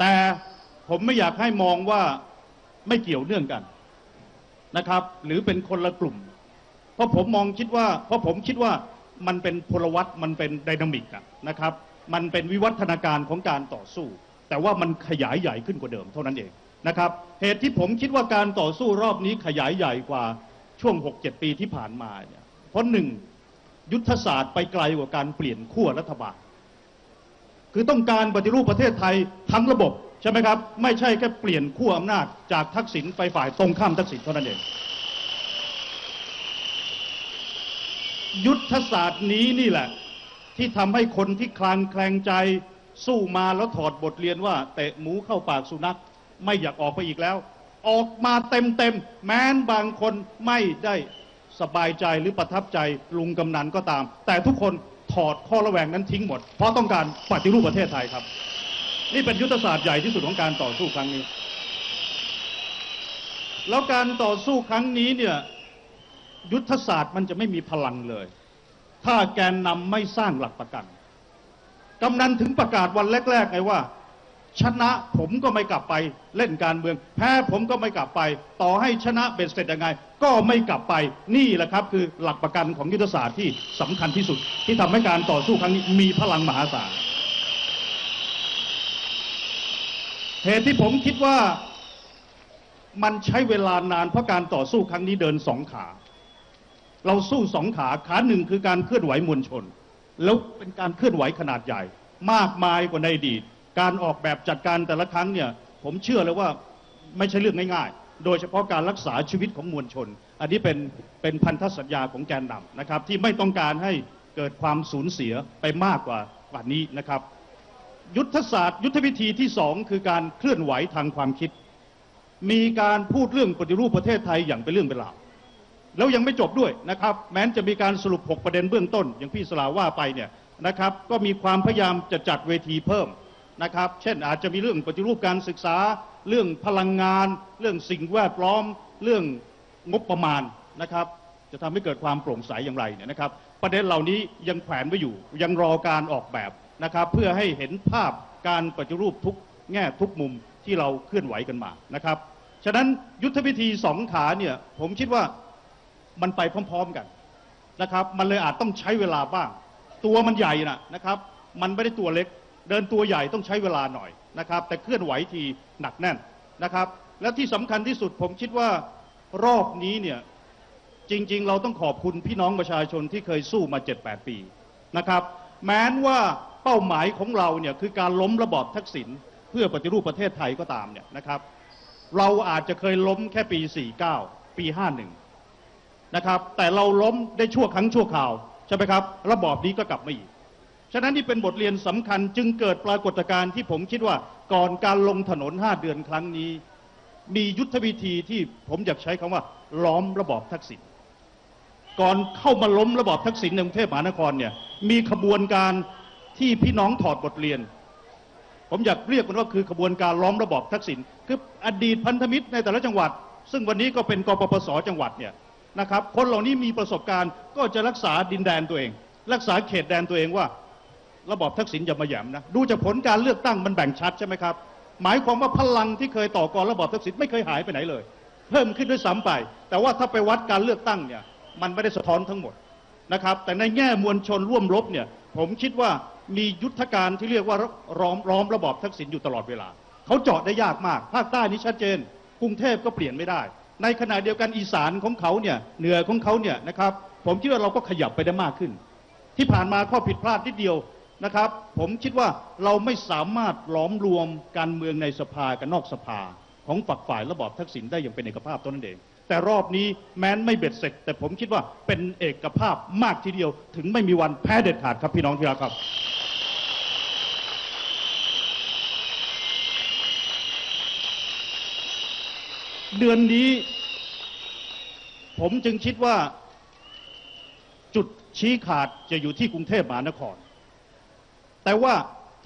แต่ผมไม่อยากให้มองว่าไม่เกี่ยวเนื่องกันนะครับ หรือเป็นคนละกลุ่ม เพราะผมมองคิดว่า เพราะผมคิดว่ามันเป็นพลวัตมันเป็นไดนามิกนะครับ มันเป็นวิวัฒนาการของการต่อสู้ แต่ว่ามันขยายใหญ่ขึ้นกว่าเดิมเท่านั้นเองนะครับ เหตุที่ผมคิดว่าการต่อสู้รอบนี้ขยายใหญ่กว่าช่วง 6-7 ปีที่ผ่านมาเนี่ยเพราะหนึ่งยุทธศาสตร์ไปไกลกว่าการเปลี่ยนขั้วรัฐบาล คือต้องการปฏิรูปประเทศไทยทั้งระบบใช่ไหมครับ ไม่ใช่แค่เปลี่ยนขั้วอำนาจจากทักษิณไปฝ่ายตรงข้ามทักษิณเท่านั้นเอง ยุทธศาสตร์นี้นี่แหละ ที่ทำให้คนที่คลางแคลงใจสู้มาแล้วถอดบทเรียนว่า เตะหมูเข้าปากสุนัขไม่อยากออกไปอีกแล้ว ออกมาเต็มเต็มๆแม้นบางคนไม่ได้สบายใจหรือประทับใจลุงกำนันก็ตาม แต่ทุกคน ถอดข้อระแวงนั้นทิ้งหมด เพราะต้องการปฏิรูปประเทศไทยครับ นี่เป็นยุทธศาสตร์ใหญ่ที่สุดของการต่อสู้ครั้งนี้ แล้วการต่อสู้ครั้งนี้เนี่ยยุทธศาสตร์มันจะไม่มีพลังเลย ถ้าแกนนำไม่สร้างหลักประกันกำนันถึงประกาศวันแรกๆไงว่า ชนะผมก็ไม่กลับไปเล่นการเมือง แพ้ผมก็ไม่กลับไป ต่อให้ชนะเบ็ดเสร็จยังไง ก็ไม่กลับไปนี่แหละครับ คือหลักประกันของยุทธศาสตร์ที่สำคัญที่สุด ที่ทำให้การต่อสู้ครั้งนี้มีพลังมหาศาลเหตุที่ผมคิดว่ามันใช้เวลานานเพราะการต่อสู้ครั้งนี้เดินสองขา เราสู้สองขาขาหนึ่งคือการเคลื่อนไหวมวลชน แล้วเป็นการเคลื่อนไหวขนาดใหญ่ มากมายกว่าในอดีต การออกแบบจัดการแต่ละครั้งเนี่ยผมเชื่อเลยว่าไม่ใช่เรื่องง่ายๆ โดยเฉพาะการรักษาชีวิตของมวลชน อันนี้เป็นเป็นพันธสัญญาของแกนนำนะครับที่ไม่ต้องการให้เกิดความสูญเสียไปมากกว่ากว่านี้นะครับ ยุทธศาสตร์ ยุทธวิธีที่สองคือการเคลื่อนไหวทางความคิด มีการพูดเรื่องปฏิรูปประเทศไทยอย่างเป็นเรื่องเป็นราวแล้วยังไม่จบด้วยนะครับ แม้นจะมีการสรุป 6 ประเด็นเบื้องต้น อย่างพี่สลาว่าไปเนี่ยนะครับ ก็มีความพยายามจะจัดเวทีเพิ่ม นะครับ เช่นอาจจะมีเรื่องปฏิรูปการศึกษา เรื่องพลังงาน เรื่องสิ่งแวดล้อม เรื่องงบประมาณนะครับ จะทำให้เกิดความโปร่งใสอย่างไรเนี่ยนะครับ ประเด็นเหล่านี้ยังแขวนไว้อยู่ ยังรอการออกแบบนะครับ เพื่อให้เห็นภาพการปฏิรูปทุกแง่ทุกมุมที่เราเคลื่อนไหวกันมานะครับ ฉะนั้นยุทธวิธีสองขาเนี่ยผมคิดว่ามันไปพร้อมๆกันนะครับ มันเลยอาจต้องใช้เวลาบ้าง ตัวมันใหญ่นะนะครับ มันไม่ได้ตัวเล็ก เดินตัวใหญ่ต้องใช้เวลาหน่อยนะครับ แต่เคลื่อนไหวทีหนักแน่นนะครับ และที่สำคัญที่สุดผมคิดว่ารอบนี้เนี่ยจริง ๆ เราต้องขอบคุณพี่น้องประชาชนที่เคยสู้มา 7-8 ปีนะครับ แม้นว่าเป้าหมายของเราเนี่ยคือการล้มระบอบทักษิณเพื่อปฏิรูปประเทศไทยก็ตามเนี่ยนะครับ เราอาจจะเคยล้มแค่ปี 49 ปี 51 นะครับ แต่เราล้มได้ชั่วครั้งชั่วคราว ใช่ไหมครับ ระบอบนี้ก็กลับมาอีก ฉะนั้นนี่เป็นบทเรียนสำคัญจึงเกิดปรากฏการณ์ที่ผมคิดว่าก่อนการลงถนน 5 เดือนครั้งนี้ มียุทธวิธีที่ผมอยากใช้คำว่า ล้อมระบอบทักษิณก่อนเข้ามาล้มระบอบทักษิณในกรุงเทพมหานครเนี่ยมีขบวนการที่พี่น้องถอดบทเรียน ผมอยากเรียกมันว่าคือขบวนการล้อมระบอบทักษิณคืออดีตพันธมิตรในแต่ละจังหวัด ซึ่งวันนี้ก็เป็นกปปสจังหวัดเนี่ยนะครับคนเหล่านี้มีประสบการณ์ก็จะรักษาดินแดนตัวเอง รักษาเขตแดนตัวเองว่า ระบอบทักษิณอย่ามาแหยมนะดูจากผลการเลือกตั้งมันแบ่งชัดใช่ไหมครับ หมายความว่าพลังที่เคยต่อกรระบอบทักษิณไม่เคยหายไปไหนเลย เพิ่มขึ้นด้วยซ้ำไป แต่ว่าถ้าไปวัดการเลือกตั้งเนี่ยมันไม่ได้สะท้อนทั้งหมดนะครับ แต่ในแง่มวลชนร่วมรบเนี่ยผมคิดว่ามียุทธการที่เรียกว่าล้อมล้อมระบอบทักษิณอยู่ตลอดเวลาเขาเจาะได้ยากมาก ภาคใต้นี้ชัดเจน กรุงเทพก็เปลี่ยนไม่ได้ ในขณะเดียวกันอีสานของเขาเนี่ยเหนือของเขาเนี่ยนะครับผมคิดว่าเราก็ขยับไปได้มากขึ้น ที่ผ่านมาข้อผิดพลาดนิดเดียว นะครับ ผมคิดว่าเราไม่สามารถล้อมรวมการเมืองในสภากับนอกสภา ของฝักฝ่ายระบอบทักษิณได้อย่างเป็นเอกภาพตัวนั้นเอง แต่รอบนี้แม้นไม่เบ็ดเสร็จ แต่ผมคิดว่าเป็นเอกภาพมากทีเดียว ถึงไม่มีวันแพ้เด็ดขาดครับพี่น้องที่รักครับเดือนนี้ ผมจึงคิดว่า จุดชี้ขาดจะอยู่ที่กรุงเทพมหานคร แต่ว่า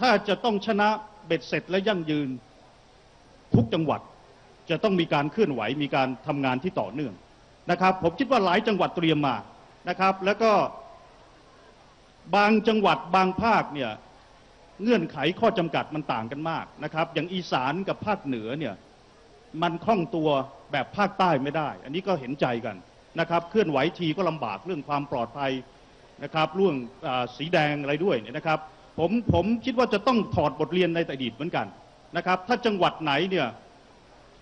ถ้าจะต้องชนะเบ็ดเสร็จและยั่งยืน ทุกจังหวัดจะต้องมีการเคลื่อนไหวมีการทำงานที่ต่อเนื่องนะครับ ผมคิดว่าหลายจังหวัดเตรียมมานะครับ แล้วก็บางจังหวัดบางภาคเนี่ยเงื่อนไขข้อจำกัดมันต่างกันมากนะครับ อย่างอีสานกับภาคเหนือเนี่ยมันคล่องตัวแบบภาคใต้ไม่ได้ อันนี้ก็เห็นใจกันนะครับ เคลื่อนไหวทีก็ลำบากเรื่องความปลอดภัยนะครับเรื่องอสีแดงอะไรด้วยเนี่ยนะครับ ผมผมคิดว่าจะต้องถอดบทเรียนในอดีตเหมือนกันนะครับ ถ้าจังหวัดไหนเนี่ย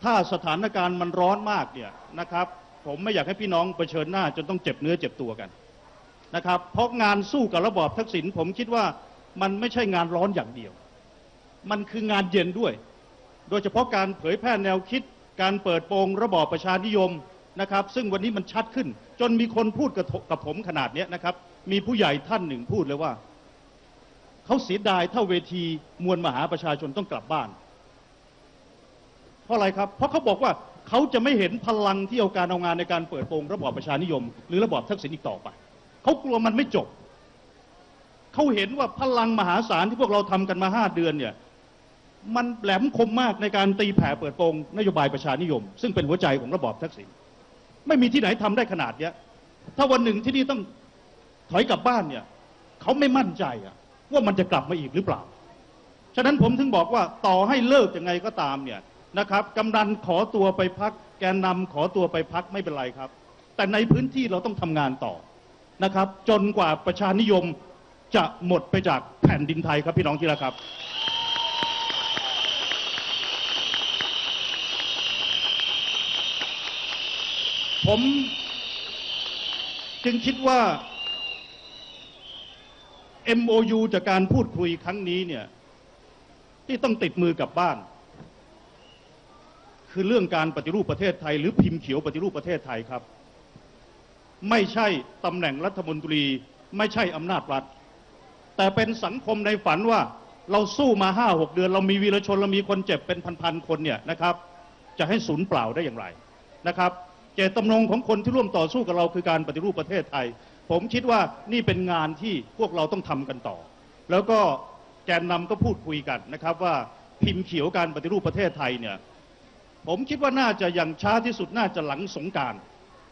ถ้าสถานการณ์มันร้อนมากเนี่ยนะครับ ผมไม่อยากให้พี่น้องเผชิญหน้าจนต้องเจ็บเนื้อเจ็บตัวกันนะครับ เพราะงานสู้กับระบอบทักษิณผมคิดว่ามันไม่ใช่งานร้อนอย่างเดียว มันคืองานเย็นด้วย โดยเฉพาะการเผยแพร่แนวคิด การเปิดโปงระบอบประชานิยมนะครับ ซึ่งวันนี้มันชัดขึ้น จนมีคนพูดกับกับผมขนาดนี้นะครับ มีผู้ใหญ่ท่านหนึ่งพูดเลยว่า เขาเสียดายถ้าเวทีมวลมหาประชาชนต้องกลับบ้าน เพราะอะไรครับ เพราะเขาบอกว่าเขาจะไม่เห็นพลังที่เอาการเอางานในการเปิดโปงระบอบประชานิยม หรือระบอบทักษิณอีกต่อไปเขากลัวมันไม่จบเขาเห็นว่าพลังมหาศาลที่พวกเราทำกันมาห้าเดือนเนี่ยมันแหลมคมมากในการตีแผ่เปิดโปงนโยบายประชานิยม ซึ่งเป็นหัวใจของระบอบทักษิณไม่มีที่ไหนทำได้ขนาดเนี้ยถ้าวันหนึ่งที่นี่ต้องถอยกลับบ้านเนี่ยเขาไม่มั่นใจอะ ว่ามันจะกลับมาอีกหรือเปล่า ฉะนั้นผมถึงบอกว่าต่อให้เลิกยังไงก็ตามเนี่ยนะครับกำนันขอตัวไปพัก แกนนำขอตัวไปพักไม่เป็นไรครับ แต่ในพื้นที่เราต้องทำงานต่อนะครับ จนกว่าประชานิยมจะหมดไปจากแผ่นดินไทยครับพี่น้องที่รักครับผมจึงคิดว่า MOU จากการพูดคุยครั้งนี้เนี่ย ที่ต้องติดมือกลับบ้าน คือเรื่องการปฏิรูปประเทศไทย หรือพิมพ์เขียวปฏิรูปประเทศไทยครับ ไม่ใช่ตำแหน่งรัฐมนตรี ไม่ใช่อำนาจรัฐ แต่เป็นสังคมในฝันว่าเราสู้มาห้าหกเดือน เรามีวีรชนเรามีคนเจ็บเป็นพันๆคนเนี่ยนะครับ จะให้สูญเปล่าได้อย่างไรนะครับ เจตจำนงของคนที่ร่วมต่อสู้กับเราคือการปฏิรูปประเทศไทย ผมคิดว่านี่เป็นงานที่พวกเราต้องทำกันต่อ แล้วก็แกนนำก็พูดคุยกันนะครับว่าพิมพ์เขียวการปฏิรูปประเทศไทยเนี่ยผมคิดว่าน่าจะอย่างช้าที่สุดน่าจะหลังสงการ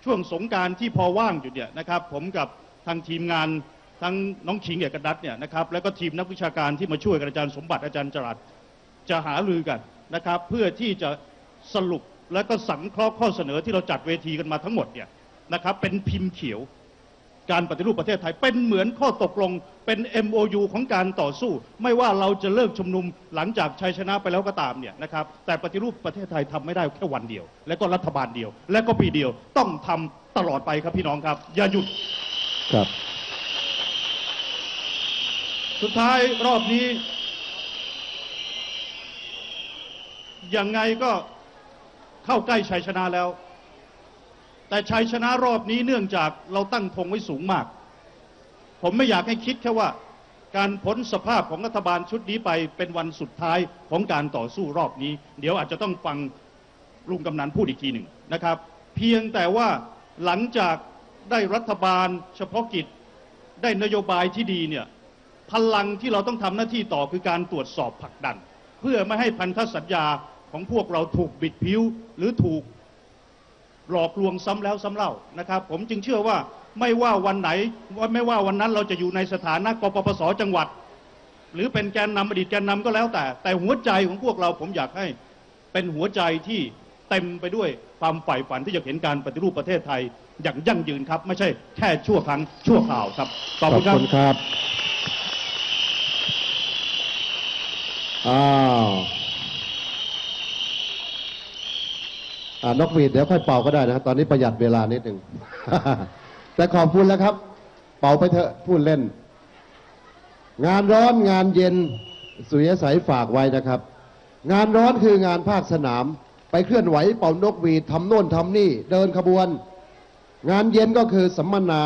ช่วงสงการที่พอว่างอยู่เนี่ยนะครับผมกับทางทีมงานทั้งน้องขิงเอกนัทเนี่ยนะครับแล้วก็ทีมนักวิชาการที่มาช่วยกันอาจารย์สมบัติอาจารย์จรัสจะหารือกันนะครับ เพื่อที่จะสรุปและก็สังเคราะห์ข้อเสนอที่เราจัดเวทีกันมาทั้งหมดเนี่ยนะครับเป็นพิมพ์เขียว การปฏิรูปประเทศไทย เป็นเหมือนข้อตกลงเป็น MOU ของการต่อสู้ ไม่ว่าเราจะเลิกชุมนุมหลังจากชัยชนะไปแล้วก็ตามเนี่ยนะครับแต่ปฏิรูปประเทศไทยทำไม่ได้แค่วันเดียว และก็รัฐบาลเดียว และก็ปีเดียวต้องทำตลอดไปครับพี่น้องครับ อย่าหยุดครับ สุดท้ายรอบนี้ยังไงก็เข้าใกล้ชัยชนะแล้ว แต่ชัยชนะรอบนี้เนื่องจากเราตั้งธงไว้สูงมาก ผมไม่อยากให้คิดแค่ว่า การพ้นสภาพของรัฐบาลชุดนี้ไปเป็นวันสุดท้ายของการต่อสู้รอบนี้ เดี๋ยวอาจจะต้องฟังลุงกำนันพูดอีกทีหนึ่งนะครับ เพียงแต่ว่าหลังจากได้รัฐบาลเฉพาะกิจได้นโยบายที่ดีเนี่ยพลังที่เราต้องทำหน้าที่ต่อคือการตรวจสอบผลักดัน เพื่อไม่ให้พันธสัญญาของพวกเราถูกบิดผิวหรือถูก หลอกลวงซ้ำแล้วซ้ำเล่านะครับ ผมจึงเชื่อว่าไม่ว่าวันไหนว่าไม่ว่าวันนั้นเราจะอยู่ในสถานะกปปสจังหวัด หรือเป็นแกนนำอดีตแกนนำก็แล้วแต่ แต่หัวใจของพวกเราผมอยากให้เป็นหัวใจที่เต็มไปด้วยความใฝ่ฝันที่จะเห็นการปฏิรูปประเทศไทย อย่างยั่งยืนครับ ไม่ใช่แค่ชั่วครั้งชั่วคราวครับขอบคุณครับครับอ้าวอ่า นกหวีดเดี๋ยวค่อยเป่าก็ได้นะตอนนี้ประหยัดเวลานิดหนึ่ง แต่ขอบคุณแล้วครับ เป่าไปเถอะพูดเล่น งานร้อนงานเย็นสุริยสายฝากไว้นะครับ งานร้อนคืองานภาคสนาม ไปเคลื่อนไหวเป่านกหวีดทำโน่นทำนี่ เดินขบวน งานเย็นก็คือสัมมนา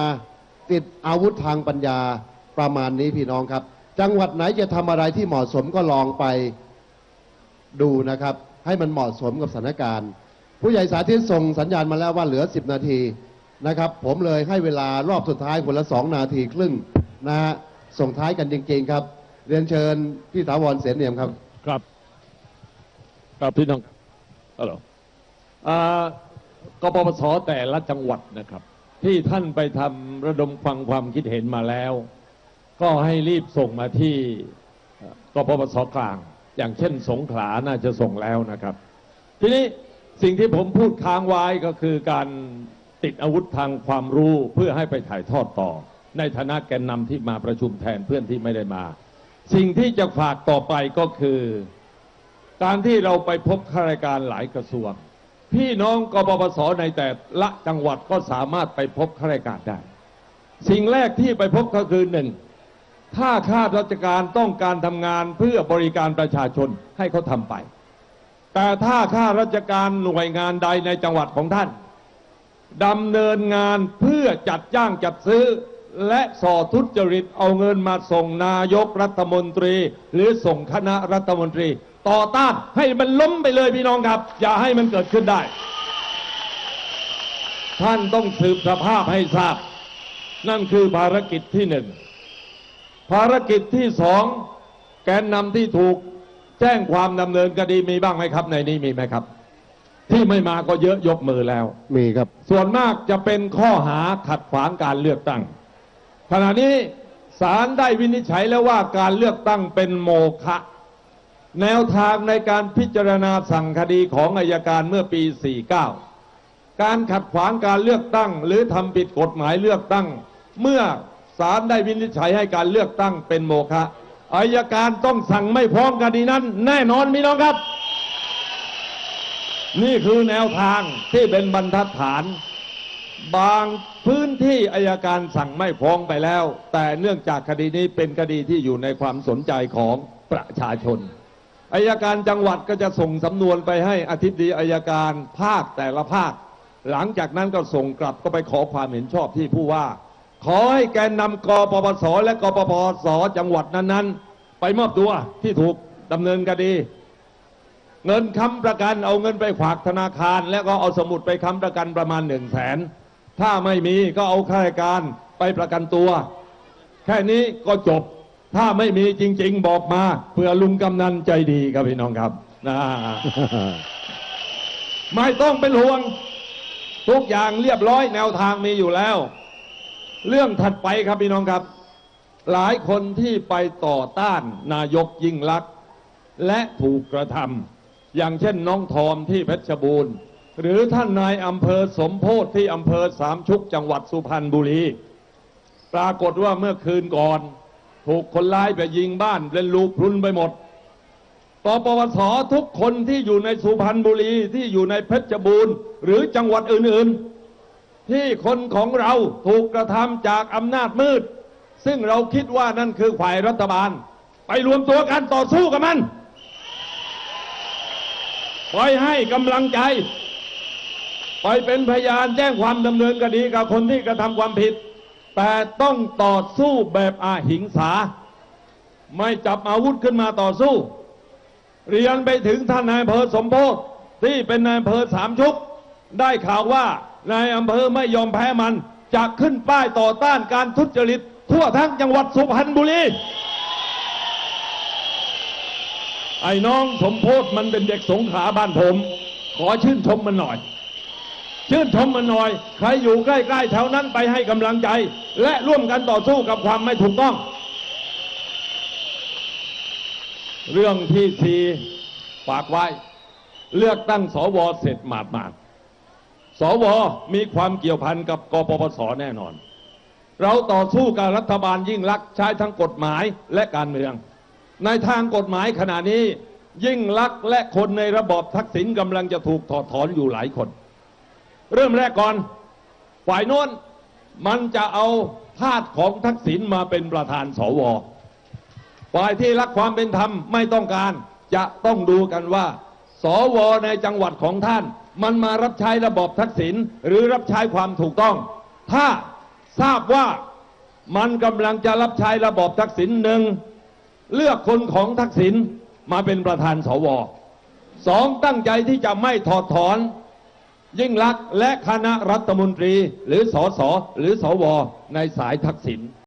ติดอาวุธทางปัญญาประมาณนี้พี่น้องครับ จังหวัดไหนจะทำอะไรที่เหมาะสมก็ลองไปดูนะครับ ให้มันเหมาะสมกับสถานการณ์ ผู้ใหญ่สาธิตส่งสัญญาณมาแล้วว่าเหลือ 10 นาทีนะครับ ผมเลยให้เวลารอบสุดท้ายคนละ 2 นาทีครึ่งนะฮะส่งท้ายกันจริงๆครับ เรียนเชิญพี่ถาวรเสนเนียมครับ ครับ ครับพี่น้องฮัลโหลอ่ากปปสแต่ละจังหวัดนะครับ ที่ท่านไปทำระดมฟังความคิดเห็นมาแล้ว ก็ให้รีบส่งมาที่เอ่อกปปสกลาง อย่างเช่น สงขลาน่าจะส่งแล้วนะครับ ทีนี้ สิ่งที่ผมพูดค้างไว้ก็คือการติดอาวุธทางความรู้เพื่อให้ไปถ่ายทอดต่อ ในฐานะแกนนำที่มาประชุมแทนเพื่อนที่ไม่ได้มา สิ่งที่จะฝากต่อไปก็คือ การที่เราไปพบข้าราชการหลายกระทรวง พี่น้องกปปสในแต่ละจังหวัดก็สามารถไปพบข้าราชการได้ สิ่งแรกที่ไปพบก็คือหนึ่งถ้าข้าราชการต้องการทำงานเพื่อบริการประชาชนให้เขาทำไป แต่ถ้าข้าราชการหน่วยงานใดในจังหวัดของท่านดำเนินงานเพื่อจัดจ้างจัดซื้อ และส่อทุจริตเอาเงินมาส่งนายกรัฐมนตรี หรือส่งคณะรัฐมนตรี ต่อต้านให้มันล้มไปเลยพี่น้องครับ อย่าให้มันเกิดขึ้นได้ ท่านต้องสืบสภาพให้ทราบ นั่นคือภารกิจที่หนึ่งภารกิจที่สองแกนนำที่ถูก แจ้งความดำเนินคดีมีบ้างไหมครับ ในนี้มีไหมครับ ที่ไม่มาก็เยอะยกมือแล้ว มีครับ ส่วนมากจะเป็นข้อหาขัดขวางการเลือกตั้ง ขณะนี้ศาลได้วินิจฉัยแล้วว่าการเลือกตั้งเป็นโมฆะแนวทางในการพิจารณาสั่งคดีของอายการเมื่อปี 49 การขัดขวางการเลือกตั้ง หรือทำผิดกฎหมายเลือกตั้ง เมื่อศาลได้วินิจฉัยให้การเลือกตั้งเป็นโมฆะ อายการต้องสั่งไม่ฟ้องคดีนั้น แน่นอนพี่น้องครับ นี่คือแนวทางที่เป็นบรรทัดฐาน บางพื้นที่อายการสั่งไม่ฟ้องไปแล้ว แต่เนื่องจากคดีนี้เป็นคดีที่อยู่ในความสนใจของประชาชนอายการจังหวัดก็จะส่งสำนวนไปให้อธิบดีอายการภาคแต่ละภาค หลังจากนั้นก็ส่งกลับก็ไปขอความเห็นชอบที่ผู้ว่า ขอให้แกนนำกปปส และกปปส จังหวัดนั้นๆ ไปมอบตัวที่ถูกดำเนินคดี เงินค้ำประกันเอาเงินไปฝากธนาคาร แล้วก็เอาสมุดไปค้ำประกันประมาณหนึ่งแสนถ้าไม่มีก็เอาข้าราชการไปประกันตัว แค่นี้ก็จบ ถ้าไม่มีจริง ๆ บอกมาเพื่อลุงกำนันใจดีครับพี่น้องครับนะไม่ต้องเป็นห่วง ทุกอย่างเรียบร้อยแนวทางมีอยู่แล้ว เรื่องถัดไปครับพี่น้องครับ หลายคนที่ไปต่อต้านนายกยิ่งลักษณ์และถูกกระทำอย่างเช่นน้องทอมที่เพชรบูรณ์ หรือท่านนายอำเภอสมโพธิที่อำเภอสามชุกจังหวัดสุพรรณบุรี ปรากฏว่าเมื่อคืนก่อน ถูกคนร้ายไปยิงบ้านเป็นลูกพรุนไปหมดปปวสทุกคนที่อยู่ในสุพรรณบุรีที่อยู่ในเพชรบูรณ์ หรือจังหวัดอื่นๆ ที่คนของเราถูกกระทำจากอำนาจมืด ซึ่งเราคิดว่านั่นคือฝ่ายรัฐบาล ไปรวมตัวกันต่อสู้กับมันไปให้กำลังใจไปเป็นพยานแจ้งความดำเนินคดีกับคนที่กระทำความผิด แต่ต้องต่อสู้แบบอาหิงสา ไม่จับอาวุธขึ้นมาต่อสู้ เรียนไปถึงท่านนายอำเภอสมโพธิที่เป็นนายอำเภอสามชุก ได้ข่าวว่า นายอำเภอไม่ยอมแพ้มันจะขึ้นป้ายต่อต้านการทุจริต ทั่วทั้งจังหวัดสุพรรณบุรี ไอ้น้องสมโพธมันเป็นเด็กสงขลาบ้านผม ขอชื่นชมมันหน่อย ชื่นชมมันหน่อย ใครอยู่ใกล้ๆแถวนั้นไปให้กำลังใจ และร่วมกันต่อสู้กับความไม่ถูกต้อง เรื่องที่สีฝากไว้ เลือกตั้งสวเสร็จหมาดหมาดๆ สวมีความเกี่ยวพันกับกปปสแน่นอน เราต่อสู้กับรัฐบาลยิ่งลักษณ์ใช้ทั้งกฎหมายและการเมือง ในทางกฎหมายขณะนี้ยิ่งลักษณ์และคนในระบอบทักษิณกำลังจะถูกถอดถอนอยู่หลายคน เริ่มแรกก่อน ฝ่ายโน้นมันจะเอาทาสของทักษิณมาเป็นประธานสวฝ่ายที่รักความเป็นธรรมไม่ต้องการจะต้องดูกันว่า สวในจังหวัดของท่าน มันมารับใช้ระบอบทักษิณหรือรับใช้ความถูกต้อง ถ้าทราบว่ามันกำลังจะรับใช้ระบอบทักษิณหนึ่งเลือกคนของทักษิณมาเป็นประธานสวสองตั้งใจที่จะไม่ถอดถอน ยิ่งลักษณ์และคณะรัฐมนตรีหรือสสหรือสวในสายทักษิณ